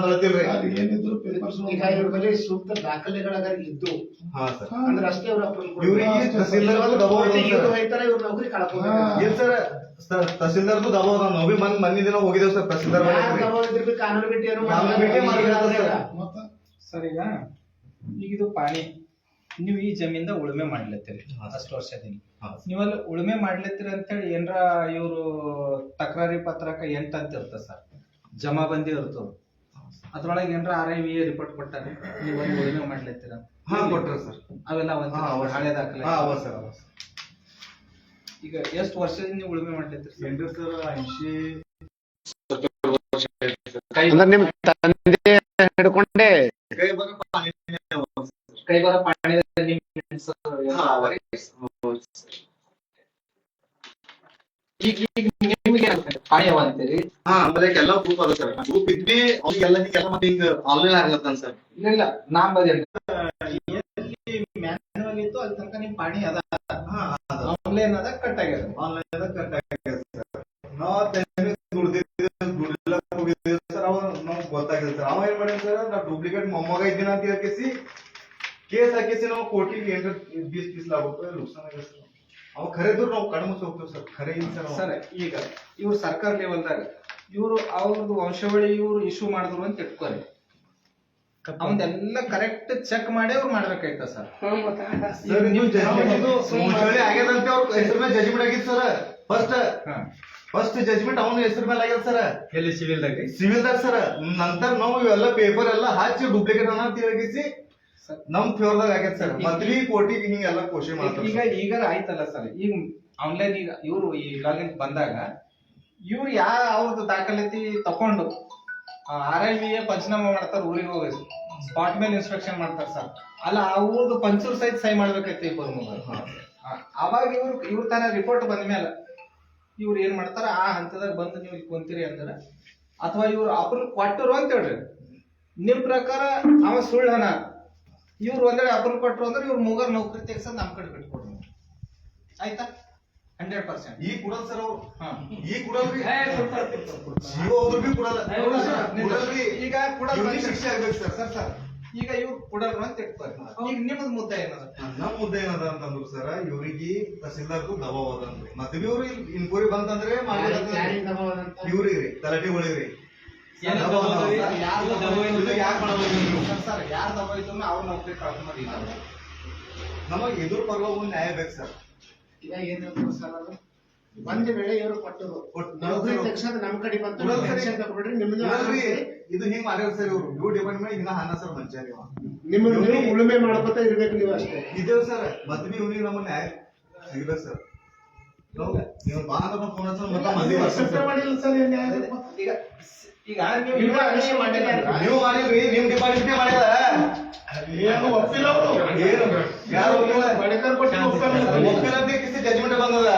S4: ಈಗ ಇವ್ರ ಬಳಿ ಸೂಕ್ತ ದಾಖಲೆಗಳಾಗ ಇದ್ದು.
S2: ಹಾ ಸರ್.
S4: ಅಂದ್ರೆ ಅಷ್ಟೇ ಅವ್ರ approval
S2: ಇವ್ರಿಗೆ ತಹಸೀಲ್ದಾರ್ದು ದಬಾವ್ ಅದ ಸರ್.
S4: ಹೋಯ್ತಾರ ಇವ್ರ ನೌಕರಿ ಕಳ್ಕೊಬೇಕು
S2: ಏನ್ ಸರ್ ಸರ್ ತಹಸೀಲ್ದಾರ್ದು ದಬಾವ್ ಅದ ನಾವ್ ಬಿ ಮನ್ ಮನ್ನಿ ದಿನ ಹೋಗಿದೇವ್ ಸರ್ ತಹಸೀಲ್ದಾರ್
S4: ಕಾನೂನು ಬಿಟ್ಟು ಏನು
S2: ಕಾನೂನು ಬಿಟ್ಟೇ ಮಾಡ್ಬೇಕು. ಸರ್.
S5: ಮತ್ತ
S6: ಸರ್ ಈಗ ಈಗ ಇದು ಪಾಣಿ. ನೀವು ಈ ಜಮೀನ್ದ ಉಳುಮೆ ಮಾಡ್ಲತ್ತೀರಿ. ಅಷ್ಟು ವರ್ಷದಿಂದ.
S2: ನೀವು
S6: ನೀವಲ್ಲಿ ಉಳುಮೆ ಮಾಡ್ಲತ್ತೀರಿ ಅಂತೇಳಿ ಏನ್ರ ಇವರು ತಕರಾರಿ ಪತ್ರಕ ಎಂಟಂತ ಅಂತ ಇರ್ತದ ಸರ್? ಜಮಾ ಬಂದಿ ಇರ್ತದ. ಅದ್ರೊಳಗೆ ಏನ್ರ ಆರ್ ಐ ವಿ ರಿಪೋರ್ಟ್ ಕೊಟ್ಟಾರೆ ನೀವು ಒಂದು ಉಳುಮೆ ಮಾಡ್ಲತ್ತೀರ
S2: ಹಾ ಕೊಟ್ರ ಸರ್.
S6: ಅವೆಲ್ಲ ಒಂದು ಹಳೆ ದಾಖಲೆ. ಈಗ ಎಷ್ಟು ವರ್ಷದಿಂದ ನೀವು ಉಳುಮೆ ಮಾಡ್ಲತ್ತೀರಿ ಸರ್?
S2: ಐಂಶಿ
S4: ಅಂದ್ರೆ ನಿಮ್ ತಂದೆ ಹಿಡ್ಕೊಂಡೆ?
S2: ಕೈ ಬರ ಪಾನಿ
S6: ಕೈ ಬರ ಪಾಣಿ. ಈಗ ಈಗ ನಿಮ್ಗೆ ಅಂತೀರಿ
S2: ಹಾ ಆಮೇಲೆ ಎಲ್ಲ ಗ್ರೂಪ್ ಅದ ಸರ್ ಗ್ರೂಪ್ ಇದ್ವಿ ಅವ್ರಿಗೆಲ್ಲ ಹಿಂಗೆಲ್ಲ ಮತ್ತೆ ಹಿಂಗ ಆನ್ಲೈನ್ ಆಗ್ಲತ್ತಾನ ಸರ್
S6: ಇಲ್ಲ ಇಲ್ಲ ನಾ ಇತ್ತು ಅಲ್ಲಿ ತನಕ ನಿಮ್ ಪಾಣಿ ಅದ?
S2: ಹಾ
S6: ಆನ್ಲೈನ್ ಅದ ಕಟ್ ಆಗ್ಯದ.
S2: ಆನ್ಲೈನ್ ಸರ್ ನಾವ್ ಟೈಮಿಗೆ ದುಡ್ದಿದ್ದೀವಿ ದುಡ್ಡಿಲ್ಲ ಹೋಗಿದ್ದೀವಿ ಸರ್ ಅವ ನಮ್ಗೆ ಗೊತ್ತಾಗಿದೆ ಸರ್ ಅವ ಏನ್ ಮಾಡಿದ ಸರ್ ನಾ ಡೂಪ್ಲಿಕೇಟ್ ಮೊಮ್ಮಗ ಇದ್ದೀನಿ ಅಂತ ಹೇಳ್ಕೇಸಿ ಕೇಸ್ ಹಾಕಿಸಿ ನಾವು ಕೋರ್ಟಿಗೆ ಏನ್ರ ಬೀಸ್ ಲಾಭ ರೂಪಾಯಿ ನುಕ್ಸಾನ್ ಆಗಿದೆ ಸರ್. ಅವ ಖರೇದ್ರು ನಾವು ಕಣ್ಮುಚ್ಚಿ ಹೋಗ್ತೇವೆ ಸರ್. ಖರೆ ಇಲ್ಲ ಸರ್
S6: ಈಗ ಇವ್ರು ಸರ್ಕಾರ ಲೆವೆಲ್ದಾಗ ಇವರು ಅವ್ರದ್ದು ವಂಶಾವಳಿ ಇವ್ರು ಇಶ್ಯೂ ಮಾಡಿದ್ರು ಅಂತ ಇಟ್ಕೋರಿ ಅವನ್ನೆಲ್ಲ ಕರೆಕ್ಟ್ ಚೆಕ್ ಮಾಡಿ ಅವ್ರು ಮಾಡ್ಬೇಕಾಯ್ತ ಸರ್.
S2: ಸರ್ ನೀವು ಜಜ್ಮೆಂಟ್ ಮುಂಚೂಣಿ ಆಗ್ಯದ ಅಂತ ಅವ್ರ ಹೆಸರು ಮೇಲೆ ಜಜ್ಮೆಂಟ್ ಆಗಿತ್ತು ಸರ್. ಫಸ್ಟ್ ಫಸ್ಟ್ ಜಜ್ಮೆಂಟ್ ಅವನ ಹೆಸರು ಮೇಲೆ ಆಗ್ಯದ ಸರ್.
S6: ಎಲ್ಲಿ ಸಿವಿಲ್ದಾಗ
S2: ಸಿವಿಲ್ದಾಗ ಸರ್. ನಂತರ ನಾವು ಇವೆಲ್ಲ ಪೇಪರ್ ಎಲ್ಲ ಹಾಕಿ ಡೂಪ್ಲಿಕೇಟ್ ಅನ್ನ ತಿರುಗಿಸಿ ನಮ್ ಫೇವರ್ದಾಗ ಆಗೈತೆ ಸರ್ ಮದ್ವಿ ಹಿಂಗ ಹಿಂಗೆಲ್ಲ ಕೋಶಿ
S6: ಈಗ
S2: ಮಾಡ್ತಾರೆ
S6: ಈಗ ಆಯ್ತಲ್ಲ ಸರ್ ಈಗ ಆನ್ಲೈನ್ ಈಗ ಇವರು ಈ ಲಾಗಿನ್ ಬಂದಾಗ ಇವ್ರು ಯಾ ಅವ್ರದ್ದು ದಾಖಲಾತಿ ತಕೊಂಡು ಆರ್ ಎಲ್ ವಿ ಪಂಚನಾಮ ಮಾಡ್ತಾರ ಊರಿಗೆ ಹೋಗಿ ಸ್ಪಾಟ್ ಮೇಲೆ ಇನ್ಸ್ಪೆಕ್ಷನ್ ಮಾಡ್ತಾರ ಸರ್ ಅಲ್ಲ ಅವ್ರದ್ದು ಪಂಚೂರ್ ಸಹಿತ ಸಹಿ ಮಾಡ್ಬೇಕೈತಿ ಇಬ್ಬರು ಆ, ಅವಾಗ ಇವ್ರು ಇವ್ರ ತಾನೇ ರಿಪೋರ್ಟ್ ಬಂದ ಮೇಲೆ ಇವ್ರು ಏನ್ ಮಾಡ್ತಾರ ಆ ಹಂತದಾಗ ಬಂದು ನೀವು ಇಲ್ಲಿ ಕುಂತೀರಿ ಅಂದ್ರೆ ಅಥವಾ ಇವ್ರು ಅಪ್ರೂವ್ ಕೊಟ್ಟರು ಅಂತ ಹೇಳ್ರಿ. ನಿಮ್ ಪ್ರಕಾರ ಅವ ಸುಳ್ಳನ ಇವ್ರು ಒಂದೆಡೆ ಅಪ್ರೂವ್ ಕೊಟ್ರು ಅಂದ್ರೆ ಇವ್ರು ಮೂಗರ್ ನೌಕರಿ ತೆಗ್ಸೋದು ನಮ್ ಕಡೆ ಬಿಟ್ಕೊಡ್ರಿ. ಆಯ್ತಾ? Hundred percent.
S2: ಈ ಕೊಡಲ್ ಸರ್ ಅವ್ರು.
S6: ಹಾ.
S2: ಈ ಕೊಡಲ್ರಿ ಜೀವ ಹೋದ್ರು ಬಿ ಕೊಡಲ್ರಿ
S6: ಈಗ
S2: ಕೊಡಲ್ ಶಿಕ್ಷೆ ಆಗ್ಬೇಕು ಸರ್.
S6: Sir sir. ಈಗ ಇವ್ರು ಕೊಡಲ್ರು ಅಂತ ಇಟ್ಕೋರಿ ಈಗ ನಿಮ್ಮದ್ ಮುದ್ದೆ ಏನದ?
S2: ನಮ್ ಮುದ್ದೆ ಏನದ ಅಂತಂದ್ರು ಸರ್ ಇವ್ರಿಗೆ ತಹಸೀಲ್ದಾರ್ಗೂ ದಬಾವ್ ಅದಂದ್ರಿ ಮತ್ತೆ ಇವ್ರು ಇನ್ಕ್ವೈರಿ ಬಂತಂದ್ರೆ ಇವ್ರಿಗೆ ತಲಾಟಿಗಳಿಗ್ರಿ
S6: ಏನ್. ಯಾರ್
S2: ಮಾಡೋದು?
S6: ಸರ್ ಯಾರು ದಬಾಯ್ತು ಅವ್ರ ನೌಕರಿ ಕಳ್ಕೊಂಬರಿ
S2: ನಮಗ್ ಎದುರು ಬರುವ ಒಂದು ನ್ಯಾಯ ಬೇಕು ಸರ್.
S4: ಒಂದ್ ವೇಳೆ ಇವರು ಕೊಟ್ಟರು.
S2: ಕೊಟ್ಟು-
S4: ನೌಕರಿ ತಕ್ಷಣ ನಮ್ ಕಡೆ ಬಂತು. ಎಲೆಕ್ಷನ್ ನಿಮ್ದು
S2: ಇದು ಹಿಂಗ್ ಮಾಡ್ಯಾರ ಸರ್ ಇವ್ರು? ಡಿಪಾರ್ಟ್ಮೆಂಟ್ ಇನ್ನ ಹನ್ನ ಸರ್
S4: ನಿಮ್ಮ ನೀವು ಉಳುಮೆ ಮಾಡ್ಕೊತ ಇರ್ಬೇಕು ನೀವು ಅಷ್ಟೇ.
S2: ಇದೇವ್ ಸರ್ ಮದ್ವಿ ಉಳಿ ಇವ್ನಿಗೆ ನಮ್ಮ ನ್ಯಾಯ ಸಿಗ್ಬೇಕು ಸರ್. ನಾವು ಫೋನ್ ಮತ್ತೆ.
S4: ಮಾಡಿಲ್ಲ ಸರ್ ನ್ಯಾಯ?
S6: ಈಗ ಈಗ ನೀವು
S4: ನೀವು ಅನುಷ್ಠಾನ ಮಾಡಿಲ್ಲ.
S2: ನೀವು ಮಾಡಿದ್ರಿ ನಿಮ್ ಡಿಪಾರ್ಟ್ಮೆಂಟ್
S4: ಏನು ಒಪ್ಪಿಲ್ಲ ಅವರು
S2: ಏನು ಯಾರು ಒಪ್ಪಿಲ್ಲ?
S4: ಬಳಿಕರ್ ಕೊಟ್ಟು ಒಪ್ಪಿಲ್ಲ.
S2: ಅಂತ ಕಿಸಿ ಜಜ್ಮೆಂಟ್ ಬಂದದ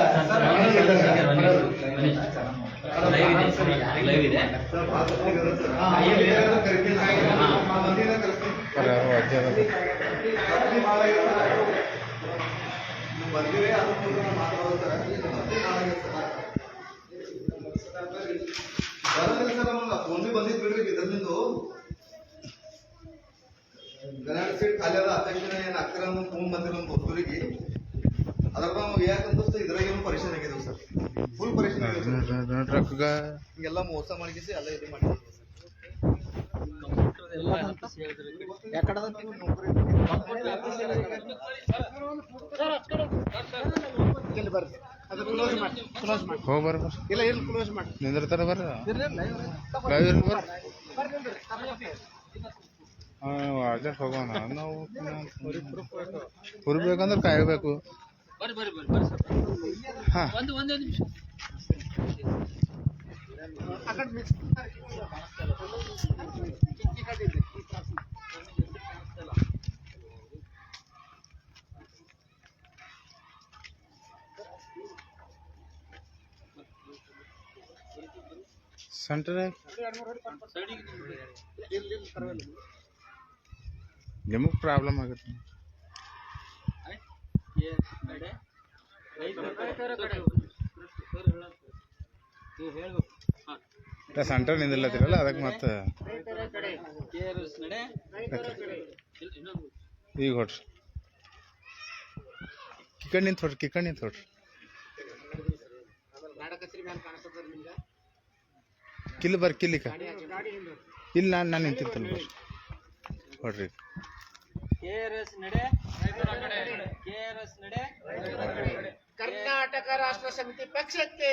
S3: ವಜ್ಜೆ ಅದ.
S2: ಮಾತಾಡೋದು ಸರ್. ಬರೋದಿಲ್ಲ ಸರ್ ಫೋನ್ ಬಂದಿದ್ ಬಿಡ್ರಿ ಇದರ್ಲಿಂದು ಗನಾಡ ಸೀಟ್ ಖಾಲಿ ಅದ ಅಧ್ಯಕ್ಷನ ಏನ್ ಆಗ್ತಾರ ಅನ್ನೋ ಫೋನ್ ಬಂದಿಲ್ಲ ನಮ್ಮ ಒಬ್ಬರಿಗೆ ಅದ್ರ ನಾವು ಯಾಕಂತ ಇದ್ರಾಗ ಏನು ಪರಿಶೀಲನೆ ಆಗಿದ್ದೇವೆ ಸರ್ ಫುಲ್ ಪರಿಶೀಲನೆ ಆಗಿದ್ದೇವೆ ಹಿಂಗೆಲ್ಲ ಮೋಸ ಮಾಡಿಸಿ ಎಲ್ಲ ಇದು ಮಾಡಿದ್ದೀವಿ
S1: ಎಲ್ಲ
S3: ಹೋಗಿ ಬರ್ರಿ. ಬರ್ರಿ
S4: ಇಲ್ಲ ಇಲ್ಲಿ ಕ್ಲೋಸ್ ಮಾಡಿ.
S3: ನಿಂದಿರ್ತಾರ ಬರ್ರಿ. ಲೈವ್ ಇರ್ಲಿ ಬರ್ರಿ. ಹಾಂ ವಾಜರ್ ಹೋಗೋಣ. ನಾವು ಹುರ್ಬೇಕಂದ್ರೆ ಕಾಯಬೇಕು. ಹಾಂ.
S4: ಮಿಕ್ಸ್
S3: ಸೆಂಟರ್
S1: ನಿಮ್ಗೆ
S3: ಪ್ರಾಬ್ಲಮ್ ಆಗುತ್ತೆ. ಸೆಂಟರ್ ನಿಂದಿಲ್ಲತ್ತಿರಲ್ಲ ಅದಕ್ಕೆ ಮತ್ತೆ ಈಗ ಹೊಡ್ರಿ ಕಿಕ್ಕಣ್ಣಿಂದ ಹೊಡ್ರಿ ಕಿಕ್ಕಡ್ ನಿಂತು ಹೊಡ್ರಿ ಕಿಲ್ಲಿ ಬರ್ರಿ ಕಿಲ್ಲಿಕ ಇಲ್ಲಿ ನಾನು ನಾನು ನಿಂತಿರ್ತೇನೆ ಬರ್ರಿ ಹೊಡ್ರಿ
S1: ಕೆ ಆರ್ ಎಸ್ ನಡೆ ಕೆ ಆರ್
S4: ಕರ್ನಾಟಕ ರಾಷ್ಟ್ರ ಸಮಿತಿ ಪಕ್ಷಕ್ಕೆ.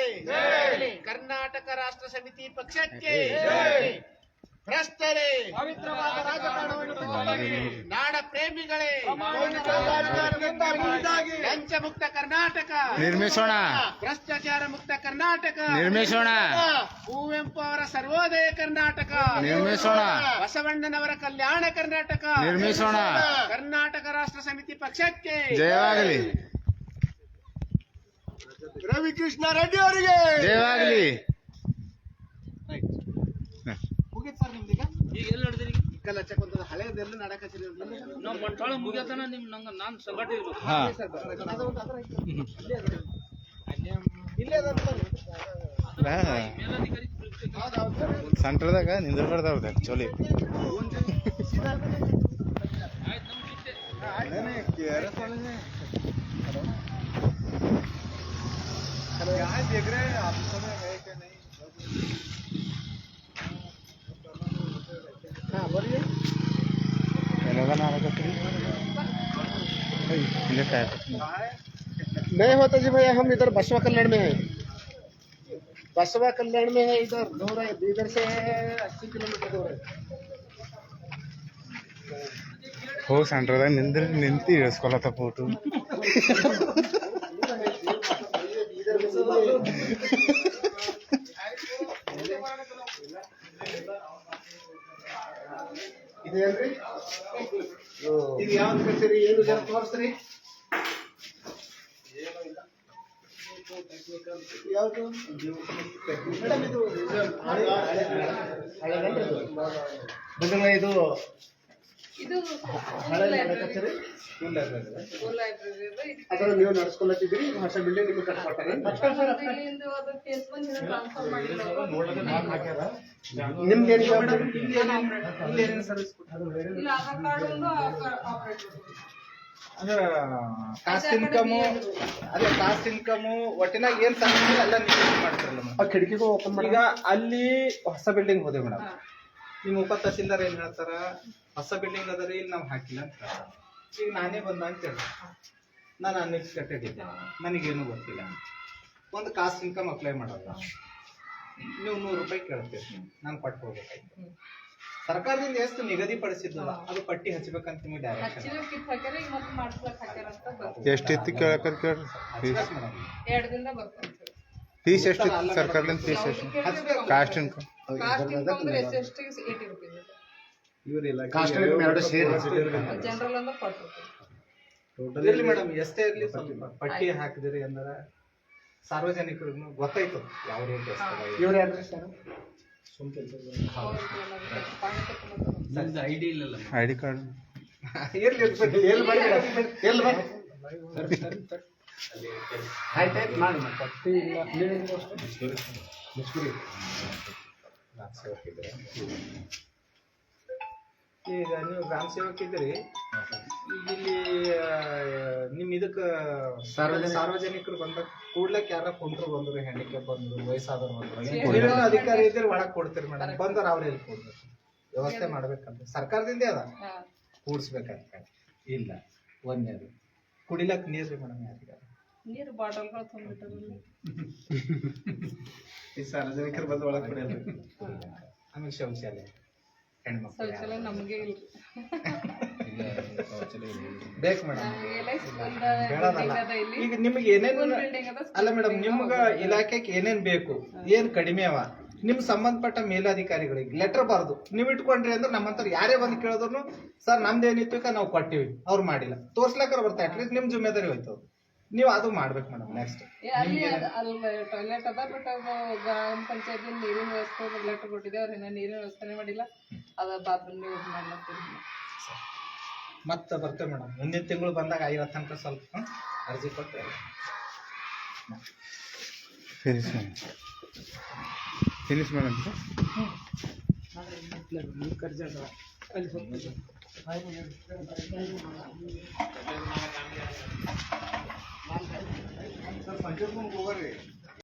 S4: ಕರ್ನಾಟಕ ರಾಷ್ಟ್ರ ಸಮಿತಿ ಪಕ್ಷಕ್ಕೆ. ಭ್ರಷ್ಟರೇ. ಪವಿತ್ರವಾದ ರಾಜಕಾರಣವನ್ನು ಪ್ರೇಮಿಗಳೇ ಲಂಚ ಮುಕ್ತ ಕರ್ನಾಟಕ.
S3: ನಿರ್ಮಿಸೋಣ
S4: ಭ್ರಷ್ಟಾಚಾರ ಮುಕ್ತ ಕರ್ನಾಟಕ.
S3: ನಿರ್ಮಿಸೋಣ
S4: ಕುವೆಂಪು ಅವರ ಸರ್ವೋದಯ ಕರ್ನಾಟಕ.
S3: ನಿರ್ಮಿಸೋಣ
S4: ಬಸವಣ್ಣನವರ ಕಲ್ಯಾಣ ಕರ್ನಾಟಕ.
S3: ನಿರ್ಮಿಸೋಣ
S4: ಕರ್ನಾಟಕ ರಾಷ್ಟ್ರ ಸಮಿತಿ ಪಕ್ಷಕ್ಕೆ.
S3: ಜಯವಾಗಲಿ.
S4: ರವಿಕೃಷ್ಣ ರೆಡ್ಡಿ ಅವರಿಗೆ.
S3: ಜಯವಾಗಲಿ.
S4: ಮುಗಿತ್ ಸರ್ ನಿಮ್ದೀಗ.
S1: ಈಗ ಎಲ್ಲಿ ನಡೆದಿರಿ?
S4: ಕಲ್ಲ ಚಕೊಂತ ಹಳೆದೆಲ್ಲ ನಡಕತ್ತಿರಿ
S1: ನಾವು ಮಂಟಾಳ ಮುಗಿಯತನ ನಿಮ್ ನಂಗೆ ನಾನು
S4: ಸಂಘಟ
S3: ಸೆಂಟ್ರದಾಗ ನಿಂದಿರ್ಬಾರ್ದು ಅವ್ರದ್ದು ಆ್ಯಕ್ಚುಲಿ
S4: ಹಾ.
S3: इधर टायर
S4: नहीं होता जी भैया हम इधर बसवा कल्याण में है बसवा कल्याण में है इधर दूर है इधर से अस्सी किलोमीटर दूर है
S3: ಹೋಗಿ ಸೆಂಟ್ರದಾಗ ನಿಂದ್ರ ನಿಂತು ಇಳಿಸ್ಕೊಳತ್ತ ಫೋಟು
S4: ಇದೇನ್ರಿ ಇದು ಯಾವ್ದು ಕಚೇರಿ ಏನು ಜನ ತೋರಿಸ್ರಿ ಯಾವುದು ಮೇಡಮ್ ಇದು ಹಳೆದಲ್ರಿ ಇದು? ಬದಲ ಇದು
S7: ಇದು
S4: ಹಳೆ ಮನೆ ಕಚೇರಿ
S7: ಲೈಬ್ರರಿ
S4: ಅದರ ನೀವು ನಡ್ಸ್ಕೊಳತ್ತಿದ್ರಿ ಹೊಸ ಬಿಲ್ಡಿಂಗ್ ನಿಮ್ಗೆ ಕಟ್ಕೊಟ್ಟಾರೆ
S7: ಮಾಡ್ತಾರೆ.
S4: ನಿಮ್ದು ಏನು
S7: ಇಲ್ಲ ಆಧಾರ್ ಕಾರ್ಡ್ ಒಂದು ಆಪರೇಟರ್
S6: ಅಂದ್ರ ಕಾಸ್ಟ್ ಇನ್ಕಮ್ ಅದೇ ಕಾಸ್ಟ್ ಇನ್ಕಮ್ ಒಟ್ಟಿನಾಗ ಏನ್ ಎಲ್ಲ ನೀವು ಮಾಡ್ತಿರಲ್ಲ
S4: ಆ ಕಿಟಕಿಗೂ ಓಪನ್ ಮಾಡಿ
S6: ಈಗ ಅಲ್ಲಿ ಹೊಸ ಬಿಲ್ಡಿಂಗ್ ಹೋದೆ ಮೇಡಮ್ ನಿಮ್ಮ ಉಪ ತಹಸೀಲ್ದಾರ್ ಏನ್ ಹೇಳ್ತಾರ? ಹೊಸ ಬಿಲ್ಡಿಂಗ್ ಅದರಿ ಇಲ್ಲಿ ನಾವು ಹಾಕಿಲ್ಲ ಅಂತ ಹೇಳ್ತಾರ. ಈಗ ನಾನೇ ಬಂದ ಅಂತ ಹೇಳಿ ನಾನು ಅನ್ಎಕ್ಸ್ಪೆಕ್ಟೆಡ್ ಇದ್ದೆ. ನನಗೇನು ಗೊತ್ತಿಲ್ಲ. ಒಂದು ಕಾಸ್ಟ್ ಇನ್ಕಮ್ ಅಪ್ಲೈ ಮಾಡಲ್ಲ ನೀವು ನೂರು ರೂಪಾಯಿ ಕೇಳ್ತೀರಿ. ನಾನು ಕೊಟ್ಟು ಹೋಗ್ಬೇಕಾಯ್ತು. ಸರ್ಕಾರದಿಂದ ಎಷ್ಟು ನಿಗದಿಪಡಿಸಿದ್ದಲ್ಲ ಅದು ಪಟ್ಟಿ ಹಚ್ಚಬೇಕಂತ ನಿಮಗೆ ಡೈರೆಕ್ಷನ್
S7: ಹಚ್ಚಿನ ಕಿತ್ ಹಾಕ್ಯಾರ ಈಗ ಮತ್ತೆ ಮಾಡ್ಸ್ಲಕ್ ಹಾಕ್ಯಾರ ಅಂತ ಬಂತು
S3: ಎಷ್ಟಿತ್ತು ಕೇಳಕರ್ ಕೇಳ್ರಿ? Fees
S6: madam.
S7: ಎರಡ್ ದಿನದಾಗ ಬರ್ತಾನೆ
S3: ಫೀಸ್ ಎಷ್ಟಿತ್ತು ಸರ್ಕಾರದಿಂದ ಫೀಸ್ ಎಷ್ಟು? ಕಾಸ್ಟ್ ಇನ್ಕಮ್
S7: ಕಾಸ್ಟ್ ಇನ್ಕಮ್ ಅಂದ್ರೆ S S T eighty rupees
S6: ಇವ್ರಿಲ್ಲ
S4: caste ಎರಡು ಸೇರಿ.
S7: ಜನರಲ್ ಅಂದ್ರೆ ಫಾರ್ಟಿ ರುಪೀಸ್
S6: ಇರ್ಲಿ ಮೇಡಮ್ ಎಷ್ಟೇ ಇರ್ಲಿ ಸ್ವಲ್ಪ ಪಟ್ಟಿ ಹಾಕಿದಿರಿ ಅಂದ್ರ ಸಾರ್ವಜನಿಕರಿಗೂ ಗೊತ್ತಾಯ್ತು ಯಾವ ರೇಟ್
S4: ಇವ್ರ ಯಾರು ಸರ್?
S1: ನಿಮ್ದು ಕಾರ್ಡ್. ಡಿ ಇಲ್ಲಲ್ಲ
S3: ಐ ಡಿ ಕಾರ್ಡ್
S6: ಇರ್ಲಿ ಈಗ ನೀವು ಗ್ರಾಮ ಸೇವಕ ಇದ್ರಿ ಈಗ ಇಲ್ಲಿ ನಿಮ್ ಇದಕ್ಕ
S4: ಸಾರ್ವಜನಿಕ-
S6: ಸಾರ್ವಜನಿಕರು ಬಂದಾಗ ಕೂಡ್ಲಕ್ ಯಾರ ಕುಂಟ್ರು ಬಂದ್ರು ಹೆಂಡಿಕೆ ಬಂದ್ರು ವಯಸ್ಸಾದವ್ರು ಬಂದ್ರು. ಅಧಿಕಾರಿ ಇದ್ರೆ ಒಳಗ್ ಕೊಡ್ತೀರಿ ಮೇಡಮ್. ಬಂದ್ರ ಅವ್ರ ಎಲ್ಲಿ ಕೊಡ್ಬೇಕು ವ್ಯವಸ್ಥೆ ಮಾಡ್ಬೇಕಂತ. ಸರ್ಕಾರದಿಂದ ಅದ?
S7: ಹಾ.
S6: ಕೂಡ್ಸ್ಬೇಕಂತ. ಇಲ್ಲ. ಒಂದೇದು ಕುಡಿಲಕ್ ನೀರ್ರಿ ಮೇಡಮ್ ಯಾರಿಗಾರ
S7: ನೀರು ಬಾಟಲ್ಗಳು
S6: ಈ ಸಾರ್ವಜನಿಕರು ಬಂದು ಒಳಗೆ ಕುಡಿಯಲ್ಲ. ಆಮೇಲೆ ಶೌಚಾಲಯ. ಹೆಣ್ಮಕ್ಳು
S7: ಶೌಚಾಲಯ ನಮಗೆ ಇಲ್ಲ.
S6: ಬೇಕು ಮೇಡಮ್. ಬೇಡದಲ್ಲ. ಈಗ ನಿಮ್ಗೆ ಏನೇನ್ ಅಲ್ಲ ಮೇಡಮ್ ನಿಮ್ಗ ಇಲಾಖೆಗೆ ಏನೇನ್ ಬೇಕು? ಏನ್ ಕಡಿಮೆ ಅವ? ನಿಮ್ ಸಂಬಂಧಪಟ್ಟ ಮೇಲಾಧಿಕಾರಿಗಳಿಗೆ ಲೆಟರ್ ಬರ್ದು. ನೀವ್ ಇಟ್ಕೊಂಡ್ರಿ ಅಂದ್ರೆ ನಮ್ಮಂತರ ಯಾರೇ ಬಂದು ಕೇಳಿದ್ರು ಸರ್ ನಮ್ದೇನಿತ್ತು ನಾವು ಕೊಟ್ಟಿವಿ. ಅವ್ರು ಮಾಡಿಲ್ಲ. ತೋರ್ಸ್ಲಾಕರ ಬರ್ತಾ ಅಟ್ಲೀಸ್ಟ್ ನಿಮ್ ಜುಮ್ಮೆದಾರಿ ಹೋಯ್ತು. ನೀವು ಅದು ಮಾಡ್ಬೇಕು ಮೇಡಮ್ ನೆಕ್ಸ್ಟ್
S7: ಏ, ಅಲ್ಲಿ ಅದ- ಅಲ್ಲಿ ಟಾಯ್ಲೆಟ್ ಅದ ಬಟ್ ಅದು ಗ್ರಾಮ ಪಂಚಾಯತ್ ನೀರಿನ ವ್ಯವಸ್ಥೆ ಲೆಟರ್ ಕೊಟ್ಟಿದೆ ಅವ್ರು ಇನ್ನ ನೀರಿನ ವ್ಯವಸ್ಥೆನೇ ಮಾಡಿಲ್ಲ. ಅದ ಬಾತ್ರೂಮ್ ಯೂಸ್ ಮಾಡ್ಲತ್ತೀನಿ
S6: ಮತ್ತೆ ಬರ್ತೇವೆ ಮೇಡಮ್ ಮುಂದಿನ ತಿಂಗಳು ಬಂದಾಗ ಐವತ್ತು ತನಕ ಸ್ವಲ್ಪ ಅರ್ಜಿ ಕೊಟ್ಟು
S3: ಮೇಡಮ್ ಫಿನಿಶ್ ಮೇಡಮ್
S2: ಪಂಚಾಯತ್ ಹೋಗ್ರಿ